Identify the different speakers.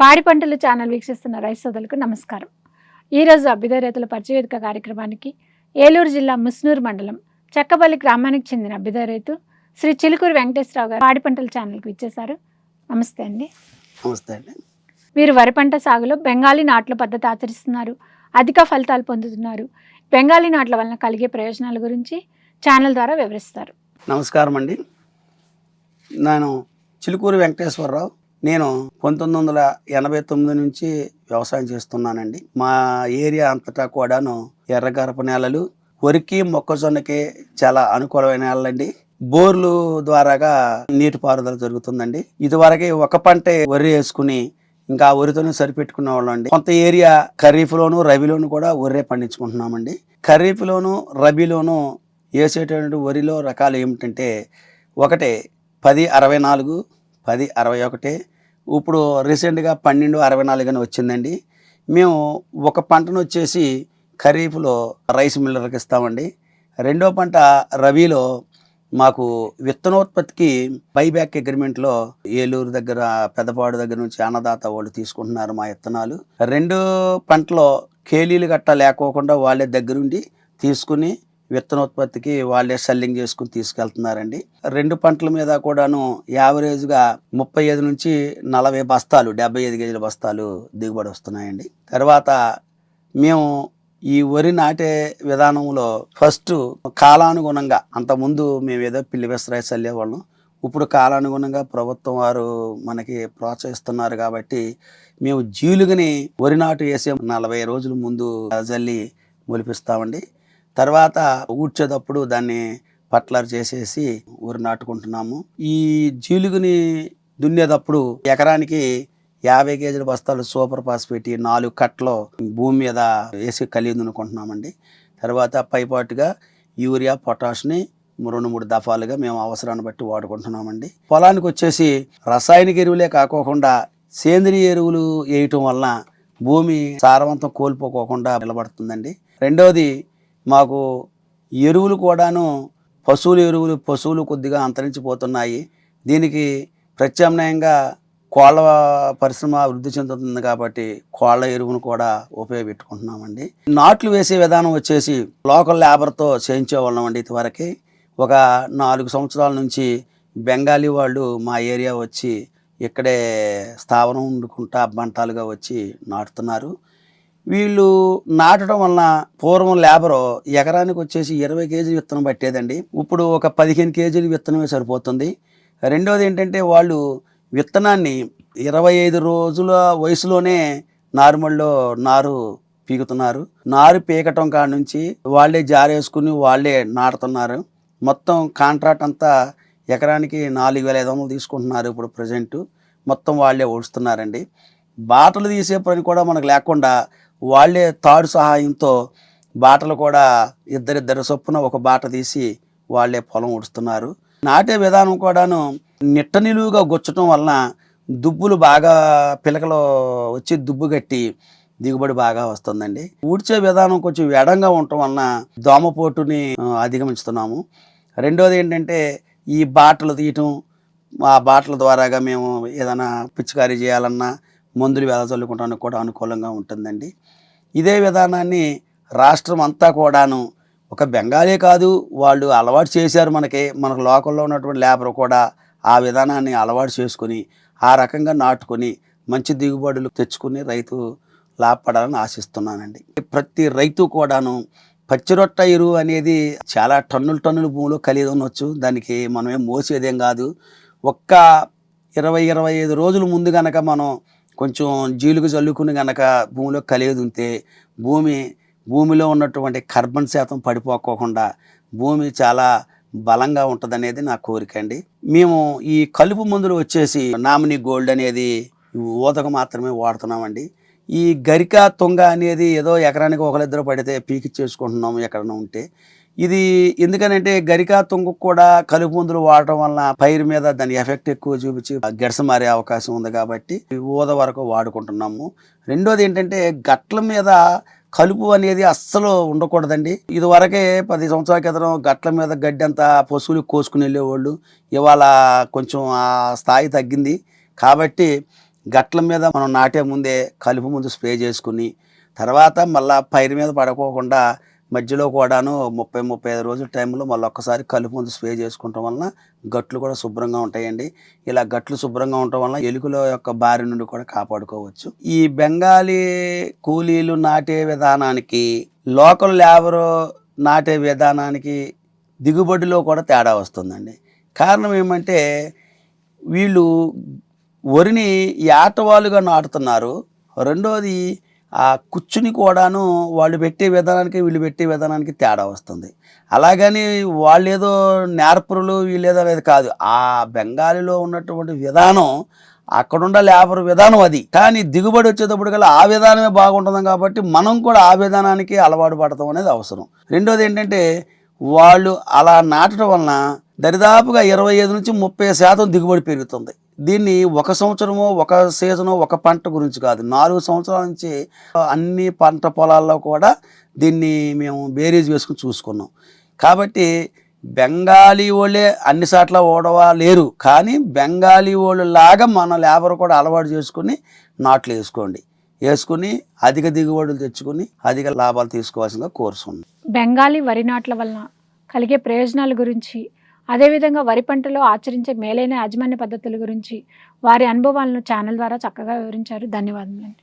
Speaker 1: పాడి పంటల ఛానల్ వీక్షిస్తున్న రైతు సోదరులకు నమస్కారం. ఈరోజు అభ్యుదయ రైతుల పరిచయవేదిక కార్యక్రమానికి ఏలూరు జిల్లా ముస్నూరు మండలం చెక్కపల్లి గ్రామానికి చెందిన అభ్యుదయ రైతు శ్రీ చిలుకూరు వెంకటేశ్వరరావు గారు పాడి పంటల ఛానల్కి ఇచ్చేశారు నమస్తే అండి.
Speaker 2: నమస్తే అండి.
Speaker 1: మీరు వరి పంట సాగులో బెంగాలీ నాట్ల పద్ధతి ఆచరిస్తున్నారు. అధిక ఫలితాలు పొందుతున్నారు. బెంగాలీ నాట్ల వలన కలిగే ప్రయోజనాల గురించి ఛానల్ ద్వారా వివరిస్తారు.
Speaker 2: నమస్కారం అండి. నేను చిలుకూరు వెంకటేశ్వరరావు నేను పంతొమ్మిది వందల ఎనభై తొమ్మిది నుంచి వ్యవసాయం చేస్తున్నానండి. మా ఏరియా అంతటా కూడాను ఎర్రగరప నేలలు వరికి మొక్కజొన్నకి చాలా అనుకూలమైన నేలండి బోర్లు ద్వారాగా నీటిపారుదల జరుగుతుందండి. ఇదివరకే ఒక పంటే వరి వేసుకుని ఇంకా వరితోనే సరిపెట్టుకునే వాళ్ళం అండి కొంత ఏరియా ఖరీఫ్లోను రబీలోను కూడా వరే పండించుకుంటున్నామండి. ఖరీఫ్లోను రబీలోను వేసేటువంటి వరిలో రకాలు ఏమిటంటే ఒకటి పది అరవై నాలుగు పది అరవై ఒకటి. ఇప్పుడు రీసెంట్గా పన్నెండు అరవై నాలుగు అని వచ్చిందండి. మేము ఒక పంటను వచ్చేసి ఖరీఫ్లో రైస్ మిల్లర్కి ఇస్తామండి. రెండో పంట రబీలో మాకు విత్తనోత్పత్తికి బైబ్యాక్ అగ్రిమెంట్లో ఏలూరు దగ్గర పెద్దపాడు దగ్గర నుంచి అన్నదాత వాళ్ళు తీసుకుంటున్నారు మా విత్తనాలు. రెండు పంటలో కేలీలు గట్ట లేకోకుండా వాళ్ళే దగ్గరుండి తీసుకుని విత్తనోత్పత్తికి వాళ్ళే సెల్లింగ్ చేసుకుని తీసుకెళ్తున్నారండి. రెండు పంటల మీద కూడాను యావరేజ్గా ముప్పై ఐదు నుంచి నలభై బస్తాలు డెబ్బై ఐదు కేజీల బస్తాలు దిగుబడి వస్తున్నాయండి. తర్వాత మేము ఈ వరి నాటే విధానంలో ఫస్ట్ కాలానుగుణంగా అంతకుముందు మేము ఏదో పిల్లి వెసరాయి చల్లేవాళ్ళం. ఇప్పుడు కాలానుగుణంగా ప్రభుత్వం వారు మనకి ప్రోత్సహిస్తున్నారు కాబట్టి మేము జీలుగని వరి నాటు వేసే నలభై రోజుల ముందు జల్లి మొలిపిస్తామండి. తర్వాత ఊడ్చేటప్పుడు దాన్ని పట్లర్ చేసేసి ఊరు నాటుకుంటున్నాము. ఈ జీలుగుని దున్నేటప్పుడు ఎకరానికి యాభై కేజీల బస్తాలు సూపర్ ఫాస్ఫేట్ పెట్టి నాలుగు కట్టలు భూమి మీద వేసి కలిగి దున్నుకుంటున్నామండి. తర్వాత పైపాటుగా యూరియా పొటాష్ని రెండు మూడు దఫాలుగా మేము అవసరాన్ని బట్టి వాడుకుంటున్నామండి. పొలానికి వచ్చేసి రసాయనిక ఎరువులే కాకోకుండా సేంద్రియ ఎరువులు వేయటం వలన భూమి సారవంతం కోల్పోకోకుండా నిలబడుతుందండి. రెండవది మాకు ఎరువులు కూడాను పశువుల ఎరువులు పశువులు కొద్దిగా అంతరించిపోతున్నాయి. దీనికి ప్రత్యామ్నాయంగా కోళ్ళ పరిశ్రమ వృద్ధి చెందుతుంది కాబట్టి కోళ్ళ ఎరువును కూడా ఉపయోగపెట్టుకుంటున్నామండి. నాట్లు వేసే విధానం వచ్చేసి లోకల్ లేబర్తో చేయించే వాళ్ళం అండి ఇదివరకు. ఒక నాలుగు సంవత్సరాల నుంచి బెంగాలీ వాళ్ళు మా ఏరియా వచ్చి ఇక్కడే స్థావరం వండుకుంటా బంటాలుగా వచ్చి నాటుతున్నారు. వీళ్ళు నాటడం వలన పూర్వం లేబరు ఎకరానికి వచ్చేసి ఇరవై కేజీలు విత్తనం పట్టేదండి. ఇప్పుడు ఒక పదిహేను కేజీలు విత్తనమే సరిపోతుంది. రెండోది ఏంటంటే వాళ్ళు విత్తనాన్ని ఇరవై ఐదు రోజుల వయసులోనే నార్మల్లో నారు పీకుతున్నారు. నారు పీకటం కాడ నుంచి వాళ్ళే జారేసుకుని వాళ్ళే నాటుతున్నారు. మొత్తం కాంట్రాక్ట్ అంతా ఎకరానికి నాలుగు వేల ఐదు వందలు తీసుకుంటున్నారు ఇప్పుడు ప్రజెంటు. మొత్తం వాళ్ళే ఓడుస్తున్నారండి. బాటలు తీసే పని కూడా మనకు లేకుండా వాళ్ళే తాడు సహాయంతో బాటలు కూడా ఇద్దరిద్దరు చొప్పున ఒక బాట తీసి వాళ్ళే పొలం ఊడుస్తున్నారు. నాటే విధానం కూడాను నిట్ట నిలువుగా గుచ్చటం వలన దుబ్బులు బాగా పిలకలు వచ్చి దుబ్బు కట్టి దిగుబడి బాగా వస్తుందండి. ఊడ్చే విధానం కొంచెం ఎడంగా ఉండటం వలన దోమపోటుని అధిగమించుతున్నాము. రెండోది ఏంటంటే ఈ బాటలు తీయటం ఆ బాటల ద్వారాగా మేము ఏదైనా పిచికారీ చేయాలన్నా మందులు వెదజల్లుకోవడానికి కూడా అనుకూలంగా ఉంటుందండి. ఇదే విధానాన్ని రాష్ట్రం అంతా కూడాను ఒక బెంగాలీ కాదు వాళ్ళు అలవాటు చేశారు మనకి మన లోకల్లో ఉన్నటువంటి లేబర్ కూడా ఆ విధానాన్ని అలవాటు చేసుకొని ఆ రకంగా నాటుకొని మంచి దిగుబడులు తెచ్చుకుని రైతు లాభపడాలని ఆశిస్తున్నానండి. ప్రతి రైతు కూడాను పచ్చిరొట్ట ఎరువు అనేది చాలా టన్నులు టన్నుల భూమిలో కలిగి ఉండొచ్చు. దానికి మనం మోసేదేం కాదు. ఒక్క ఇరవై ఇరవై ఐదు రోజుల ముందు కనుక మనం కొంచెం జీలుగు చల్లుకుని గనక భూమిలో కలిగి ఉంటే భూమి భూమిలో ఉన్నటువంటి కార్బన్ శాతం పడిపోకోకుండా భూమి చాలా బలంగా ఉంటుందనేది నా కోరిక అండి. మేము ఈ కలుపు మందులు వచ్చేసి నామినీ గోల్డ్ అనేది ఊతకు మాత్రమే వాడుతున్నామండి. ఈ గరిక తుంగ అనేది ఏదో ఎకరానికి ఒకరిద్దరు పడితే పీకి చేసుకుంటున్నాము ఎక్కడన్నా ఉంటే ఇది ఎందుకనంటే గరిక తొంగ కూడా కలుపు మందులు వాడటం వలన పైరు మీద దాని ఎఫెక్ట్ ఎక్కువ చూపించి గెడస మారే అవకాశం ఉంది కాబట్టి ఊద వరకు వాడుకుంటున్నాము. రెండోది ఏంటంటే గట్ల మీద కలుపు అనేది అస్సలు ఉండకూడదండి. ఇదివరకే పది సంవత్సరాల క్రితం గట్ల మీద గడ్డి అంతా పశువులు కోసుకుని వెళ్ళేవాళ్ళు. ఇవాళ కొంచెం ఆ స్థాయి తగ్గింది. కాబట్టి గట్ల మీద మనం నాటే ముందే కలుపు ముందు స్ప్రే చేసుకుని తర్వాత మళ్ళీ పైరు మీద పడుకోకుండా మధ్యలో కూడాను ముప్పై ముప్పై ఐదు రోజుల టైంలో మళ్ళీ ఒక్కసారి కలుపు ముందు స్ప్రే చేసుకోవటం వలన గట్లు కూడా శుభ్రంగా ఉంటాయండి. ఇలా గట్లు శుభ్రంగా ఉండటం వలన ఎలుకల యొక్క బారి నుండి కూడా కాపాడుకోవచ్చు. ఈ బెంగాలీ కూలీలు నాటే విధానానికి లోకల్ లేబర్ నాటే విధానానికి దిగుబడిలో కూడా తేడా వస్తుందండి. కారణం ఏమంటే వీళ్ళు వరిని ఏటవాలుగా నాటుతున్నారు. రెండోది ఆ కుచ్చుని కూడాను వాళ్ళు పెట్టే విధానానికి వీళ్ళు పెట్టే విధానానికి తేడా వస్తుంది. అలాగని వాళ్ళు ఏదో నేర్పరులు వీళ్ళేదో అనేది కాదు. ఆ బెంగాలీలో ఉన్నటువంటి విధానం అక్కడున్న లేబర్ విధానం అది. కానీ దిగుబడి వచ్చేటప్పుడు కల్లా ఆ విధానమే బాగుంటుంది కాబట్టి మనం కూడా ఆ విధానానికి అలవాటు పడతాం అనేది అవసరం. రెండోది ఏంటంటే వాళ్ళు అలా నాటడం వలన దరిదాపుగా ఇరవై ఐదు నుంచి ముప్పై శాతం దిగుబడి పెరుగుతుంది. దీన్ని ఒక సంవత్సరమో ఒక సీజను ఒక పంట గురించి కాదు. నాలుగు సంవత్సరాల నుంచి అన్ని పంట పొలాల్లో కూడా దీన్ని మేము బేరీజ్ వేసుకుని చూసుకున్నాం. కాబట్టి బెంగాలీ వాళ్ళే అన్ని సాట్ల ఓడవా లేరు. కానీ బెంగాలీ వాళ్ళు లాగా మన లేబర్ కూడా అలవాటు చేసుకుని నాట్లు వేసుకోండి. వేసుకుని అధిక దిగుబడులు తెచ్చుకుని అధిక లాభాలు తీసుకోవాల్సిందిగా కోరుతున్నాం
Speaker 1: బెంగాలీ వరి నాట్ల వలన కలిగే ప్రయోజనాల గురించి అదేవిధంగా వరి పంటలో ఆచరించే మేలైన యాజమాన్య పద్ధతుల గురించి వారి అనుభవాలను ఛానల్ ద్వారా చక్కగా వివరించారు. ధన్యవాదములండి.